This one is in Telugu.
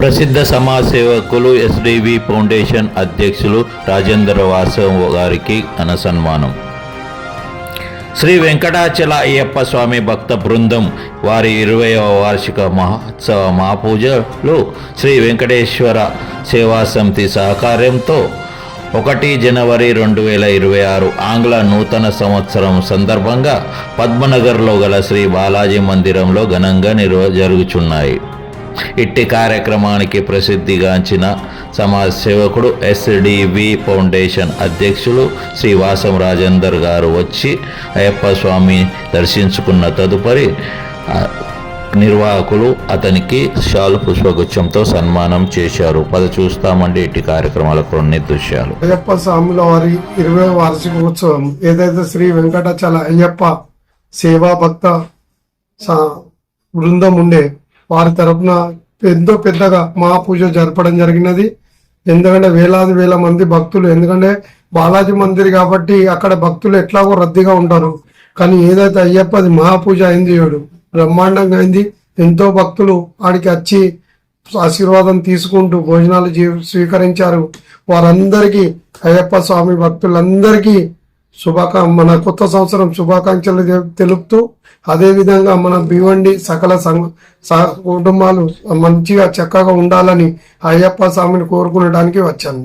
ప్రసిద్ధ సమాజ సేవకులు ఎస్డివి ఫౌండేషన్ అధ్యక్షులు రాజేంద్ర వాసవ్ గారికి ఘన సన్మానం. శ్రీ వెంకటాచల అయ్యప్ప స్వామి భక్త బృందం వారి ఇరవైవ వార్షిక మహోత్సవ మహాపూజలు శ్రీ వెంకటేశ్వర సేవా సమితి సహకార్యంతో ఒకటి జనవరి రెండు వేల ఇరవై ఆరు ఆంగ్ల నూతన సంవత్సరం సందర్భంగా పద్మనగర్లో గల శ్రీ బాలాజీ మందిరంలో ఘనంగా నిర్వ జరుగుచున్నాయి. ఇట్టి కార్యక్రమానికి ప్రసిద్ధిగాంచిన సమాజ సేవకుడు ఎస్డివి ఫౌండేషన్ అధ్యక్షులు శ్రీ వాసం రాజేందర్ గారు వచ్చి అయ్యప్ప స్వామి దర్శించుకున్న తదుపరి నిర్వాహకులు అతనికి షాల్ పుష్పగుచ్చంతో సన్మానం చేశారు. పద చూస్తామండి ఇట్టి కార్యక్రమాల కొన్ని దృశ్యాలు. అయ్యప్ప స్వాముల వారి ఇరవై వార్షికోత్సవం ఏదైతే శ్రీ వెంకటాచల అయ్యప్ప సేవా భక్త బృందం ఉండే వారి తరపున ఎంతో పెద్దగా మహాపూజ జరపడం జరిగినది. ఎందుకంటే వేలాది వేల మంది భక్తులు ఎందుకంటే బాలాజీ మందిర్ కాబట్టి అక్కడ భక్తులు ఎట్లాగో రద్దీగా ఉంటారు. కానీ ఏదైతే అయ్యప్పది మహాపూజ అయింది చూడు బ్రహ్మాండంగా అయింది. ఎంతో భక్తులు ఆడికి వచ్చి ఆశీర్వాదం తీసుకుంటూ భోజనాలు స్వీకరించారు. వారందరికీ అయ్యప్ప స్వామి భక్తులందరికీ శుభాకా మన కొత్త సంవత్సరం శుభాకాంక్షలు తెలుపుతూ అదేవిధంగా మన భివండి సకల సంఘ కుటుంబాలు మంచిగా చక్కగా ఉండాలని అయ్యప్ప స్వామిని కోరుకునడానికి వచ్చాను